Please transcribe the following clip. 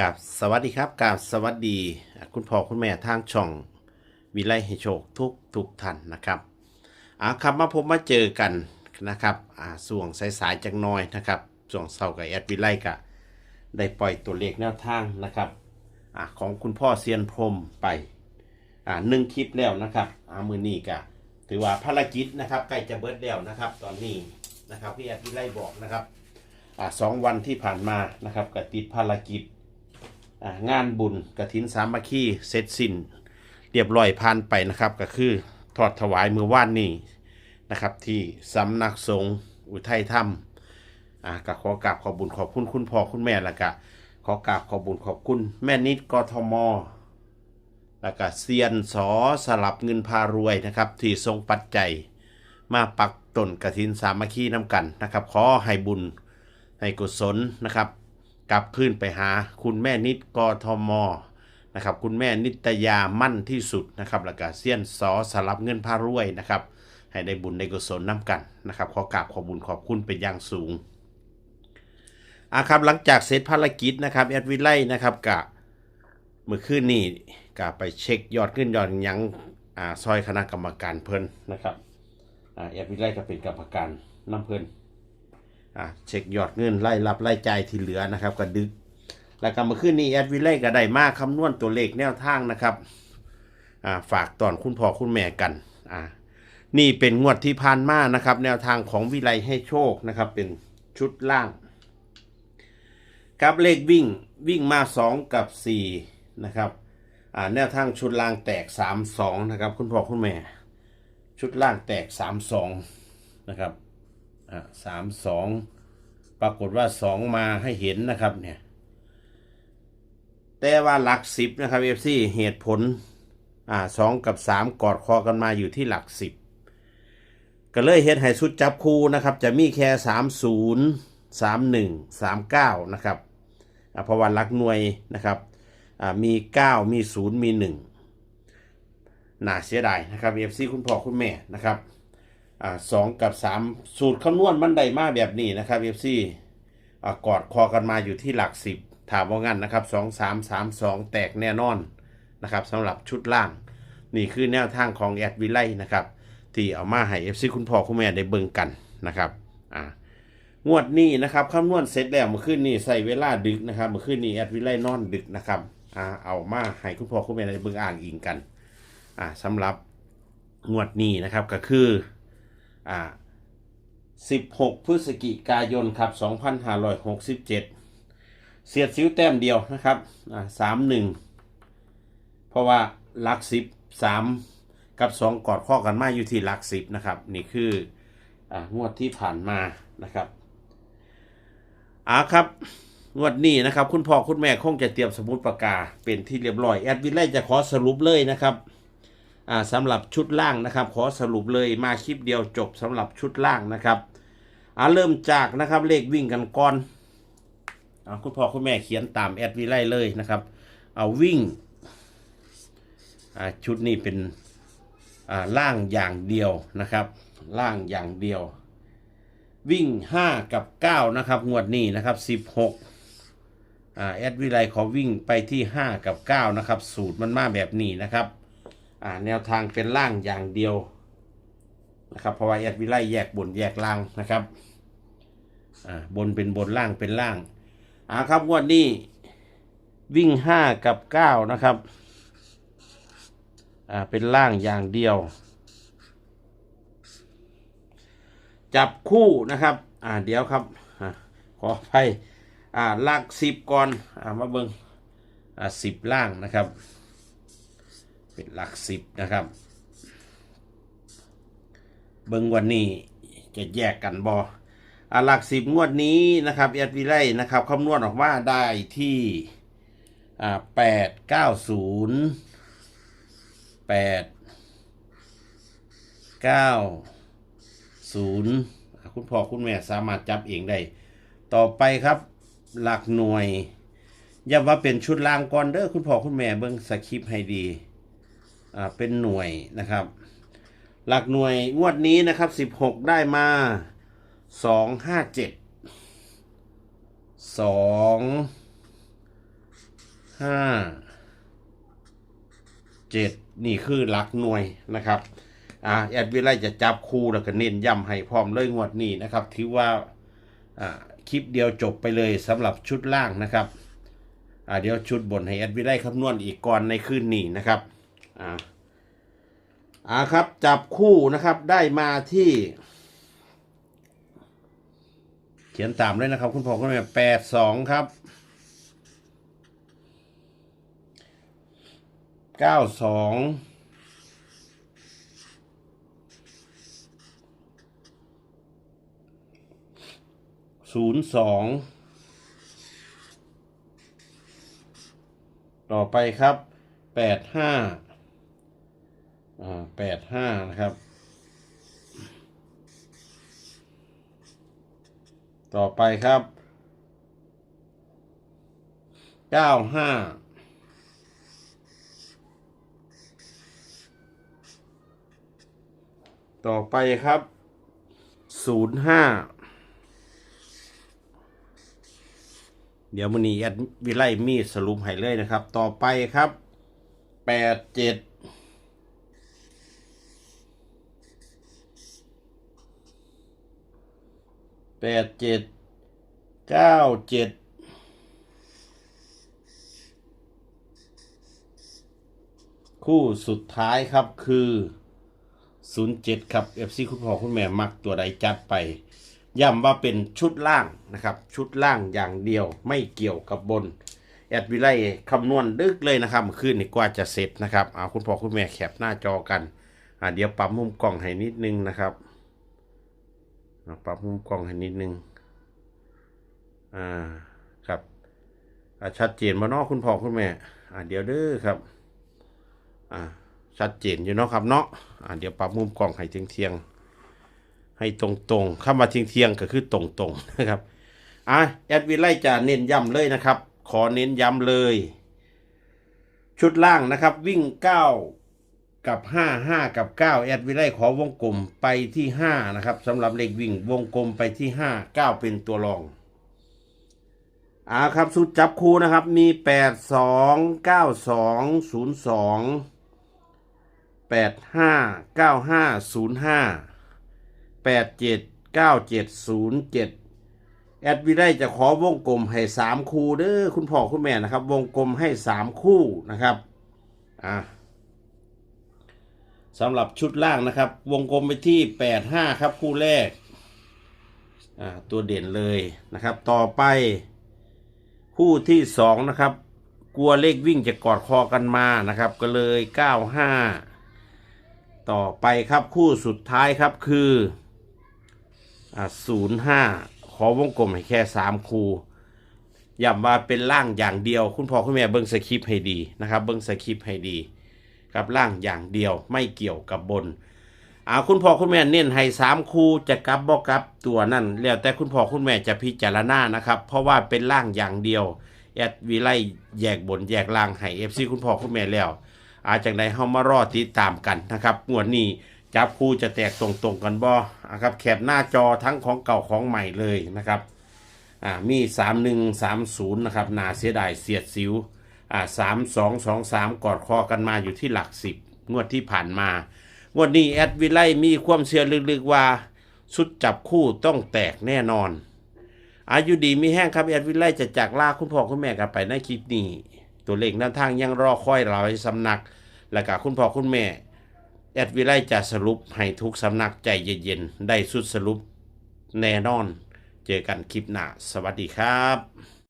กับสวัสดีครับกับสวัสดี คุณพ่อคุณแม่ทางช่องวิไลให้โชคทุกทุกท่านนะครับอ่าครับมาพบมาเจอกันนะครับอ่าส่วงสายๆจังน้อยนะครับส่วงเสากับแอดวิไลกะได้ปล่อยตัวเลขแนวทางนะครับอ่าของคุณพ่อเซียนพรมไปอ่าหนึ่งคลิปแล้วนะครับอ่ามือนี้กะถือว่าภารกิจนะครับใกล้จะเบิดแล้วนะครับ ตอนนี้นะครับพี่แอดวิไลบอกนะครับอ่าสองวันที่ผ่านมานะครับก็ติดภารกิจ งานบุญกระถินสามัคคีเสร็จสิ้น เรียบร้อยผ่านไปนะครับ ก็คือทอดถวายมือว่านนี้นะครับ ที่สำนักสงฆ์อุทัยธรรมอ่าก็ขอกราบขอบุญขอบคุณคุณพ่อคุณแม่แล้วก็ขอกราบขอบบุญขอบคุณแม่นิดกทมแล้วก็เซียนสอสลับเงินพารวยนะครับ ที่ทรงปัจจัยมาปักต้นกระถินสามัคคีน้ำกันนะครับ ขอให้บุญให้กุศลนะครับ กลับคืนไปหาคุณแม่นิดกทมนะครับคุณแม่นิตยามั่นที่สุดนะครับแล้วก็เซียนสอสลับเงินพารวยนะครับให้ได้บุญได้กุศลน้ำกันนะครับขอกราบขอบุญขอบคุณเป็นอย่างสูงอาครับหลังจากเสร็จภารกิจนะครับแอดวิไลนะครับกะเมื่อคืนนี้กะไปเช็คยอดขึ้นยอดยังอ่าซอยคณะกรรมการเพิ่นนะครับอ่าแอดวิไลก็เป็นกรรมการน้ำเพิ่น อ่าเช็คยอดเงินไล่รับไล่จ่ายที่เหลือนะครับก็ดึก แล้วก็มาขึ้นนี้แอดวิไลก็ได้มากคำนวณตัวเลขแนวทางนะครับอ่าฝากตอนคุณพ่อคุณแม่กันอ่านี่เป็นงวดที่ผ่านมานะครับ แนวทางของวิไลให้โชคนะครับ เป็นชุดล่างกับเลขวิ่งวิ่งมา 2 กับ 4 นะครับอ่าแนวทางชุดล่างแตก 3 2 นะครับ คุณพ่อคุณแม่ ชุดล่างแตก 3 2 นะครับ อะสามสองปรากฏว่าสองมาให้เห็นนะครับเนี่ยแต่ว่าหลักสิบนะครับเอฟซีเหตุผลอ่าสองกับสามกอดคอกันมาอยู่ที่หลักสิบก็เลยเฮ็ดให้สุดจับคู่นะครับ จะมีแค่สามศูนย์สามหนึ่งสามเก้านะครับอ่าเพราะว่าหลักหน่วยนะครับอ่ามีเก้ามีศูนย์มีหนึ่งน่าเสียดายนะครับเอฟซีคุณพ่อคุณแม่นะครับ อ่าสองกับสามสูตรคำนวณมันได้มาแบบนี้นะครับเอฟซีอ่ากอดคอกันมาอยู่ที่หลักสิบถามว่างั้นนะครับสองสามสามสองแตกแน่นอนนะครับสำหรับชุดล่าง นี่คือแนวทางของแอดวิไลนะครับ ที่เอามาให้เอฟซีคุณพ่อคุณแม่ได้เบิ่งกันนะครับอ่างวดนี้นะครับคำนวณเสร็จแล้วเมื่อคืนนี้ใส่เวลาดึกนะครับเมื่อคืนนี้แอดวิไลนอนดึกนะครับอ่าเอามาให้คุณพ่อคุณแม่ได้เบิ่งอ่านอิงกันอ่าสำหรับงวดนี้นะครับก็คือ อ่า16 พฤศจิกายนครับ2567 เสียดซิ้วแต้มเดียวนะครับอ่า31 เพราะว่าหลักสิบสามกับสองกอดข้อกันมาอยู่ที่หลักสิบนะครับ นี่คืออ่างวดที่ผ่านมานะครับอ่าครับงวดนี้นะครับ คุณพ่อคุณแม่คงจะเตรียมสมุดปากกาเป็นที่เรียบร้อย แอดวินไลจะขอสรุปเลยนะครับ สำหรับชุดล่างนะครับ ขอสรุปเลยมาคลิปเดียวจบสำหรับชุดล่างนะครับอ่าเริ่มจากนะครับเลขวิ่งกันก่อนอ่าคุณพ่อคุณแม่เขียนตามแอดวิไลเลยนะครับเอาวิ่งอ่าชุดนี้เป็นอ่าล่างอย่างเดียวนะครับ ล่างอย่างเดียว วิ่ง 5 กับ 9 นะครับงวดนี้นะครับ 16อแอดวิไลขอวิ่งไปที่ 5 กับ 9 นะครับ สูตรมันมาแบบนี้นะครับ อ่าแนวทางเป็นล่างอย่างเดียวนะครับเพราะว่าแอดวิไลแยกบนแยกล่างนะครับอ่าบนเป็นบนล่างเป็นล่างอ่าครับงวดนี้วิ่งห้ากับเก้านะครับอ่าเป็นล่างอย่างเดียว จับคู่นะครับอ่าเดี๋ยวครับอาขอไปอ่าลักสิบก่อนอ่ามาเบิงอ่าสิบล่างนะครับ เป็นหลักสิบนะครับ เบิ้งวันนี้จะแยกกันบออาหลักสิบงวดนี้นะครับแอดวิไลนะครับคำนวณออกมาได้ที่อ่าแปดเก้าศูนย์แปดเก้าศูนย์คุณพ่อคุณแม่สามารถจับเองได้ ต่อไปครับหลักหน่วยย้ำว่าเป็นชุดล่างก่อนเด้อคุณพ่อคุณแม่เบิ้งสคริปต์ให้ดี เป็นหน่วยนะครับ หลักหน่วยงวดนี้นะครับสิบหกได้มาสองห้าเจ็ดสองห้าเจ็ดนี่คือหลักหน่วยนะครับอ่าแอดวิไลจะจับคู่แล้วก็เน้นย้ำให้พร้อมเลยงวดนี้นะครับถือว่าอ่าคลิปเดียวจบไปเลยสำหรับชุดล่างนะครับอ่าเดี๋ยวชุดบนให้แอดวิไลคำนวณอีกก่อนในคืนนี้นะครับ อ่าอ่าครับ จับคู่นะครับได้มาที่ เขียนตามเลยนะครับ คุณพ่อคุณแม่แปดสองครับเก้าสองศูนย์สองต่อไปครับแปดห้าอ่า แปดห้านะครับ ต่อไปครับเก้าห้าต่อไปครับศูนย์ห้าเดี๋ยวมันนี้แอดวิไลมีสรุปให้เลยนะครับ ต่อไปครับแปดเจ็ด แปดเจ็ดเก้าเจ็ดคู่สุดท้ายครับคือ 07 ครับ FC คุณพ่อคุณแม่มักตัวใดจัดไป ย้ำว่าเป็นชุดล่างนะครับ ชุดล่างอย่างเดียวไม่เกี่ยวกับบน แอดวิไลคำนวณดึกเลยนะครับเมื่อคืนนี่กว่าจะเสร็จนะครับเอาคุณพ่อคุณแม่แคปหน้าจอกัน อ่าเดี๋ยวปรับมุมกล้องให้นิดนึงนะครับ ปรับมุมกล้องให้นิดนึง อ่า ครับอ่าชัดเจนมาเนาะคุณพ่อคุณแม่ อ่าเดี๋ยวเด้อครับ อ่า ชัดเจนอยู่เนาะครับเนาะ อ่าเดี๋ยวปรับมุมกล้องให้เทียงเทียง ให้ตรงๆเข้ามาเทียงเทียงก็คือตรงๆนะครับ อ่าแอดวิไลจะเน้นย้ำเลยนะครับ ขอเน้นย้ำเลย ชุดล่างนะครับ วิ่ง9กัับ 5 5 กับ 9 แอดวิไลขอวงกลมไปที่ 5 นะครับสำหรับเลขวิ่งวงกลมไปที่ 5 9 เป็นตัวรองอ่าครับ สุดจับคู่นะครับมี 8 2 9 2 0 2 8 5 9 5 0 5 8 7 9 7 0 7 แอดวิได้จะขอวงกลมให้สามคู่เด้อคุณพ่อคุณแม่นะครับ วงกลมให้สามคู่นะครับอ่า สำหรับชุดล่างนะครับ วงกลมไปที่แปดห้าครับคู่แรก ตัวเด่นเลยนะครับ ต่อไป คู่ที่สองนะครับ กลัวเลขวิ่งจะกอดคอกันมานะครับ ก็เลยเก้าห้าต่อไปครับคู่สุดท้ายครับคืออ่าศูนย์ห้าขอวงกลมให้แค่สามคูย้ำว่าเป็นล่างอย่างเดียว คุณพ่อคุณแม่เบิ้งสคริปต์ให้ดีนะครับ เบิ้งสคริปต์ให้ดี ครับล่างอย่างเดียวไม่เกี่ยวกับบนอ่าคุณพ่อคุณแม่เน้นให้สามคู่จะกลับบ่กลับตัวนั่นแล้วแต่คุณพ่อคุณแม่จะพิจารณานะครับ เพราะว่าเป็นล่างอย่างเดียวแอดวิไลแยกบนแยกล่างให้เอฟซีคุณพ่อคุณแม่แล้ว อาจากใดเฮามารอติดตามกันนะครับงวดนี้จับคู่จะแตกตรงๆกันบ่อะครับแคปหน้าจอทั้งของเก่าของใหม่เลยนะครับอ่ามี 3130 นะครับนาเสียดายเสียดสิว อ่า3223กอดคอกันมาอยู่ที่หลักสิบงวดที่ผ่านมางวดนี้แอดวิไลมีความเชื่อลึกๆว่าชุดจับคู่ต้องแตกแน่นอน อายุดีมีแห้งครับแอดวิไลจะจากลาคุณพ่อคุณแม่กันไปในคลิปนี้ ตัวเลขแนวทางยังรอคอยเราให้สำนัก แล้วก็คุณพ่อคุณแม่แอดวิไลจะสรุปให้ทุกสำนักใจเย็นๆได้สุดสรุปแน่นอน เจอกันคลิปหน้าสวัสดีครับ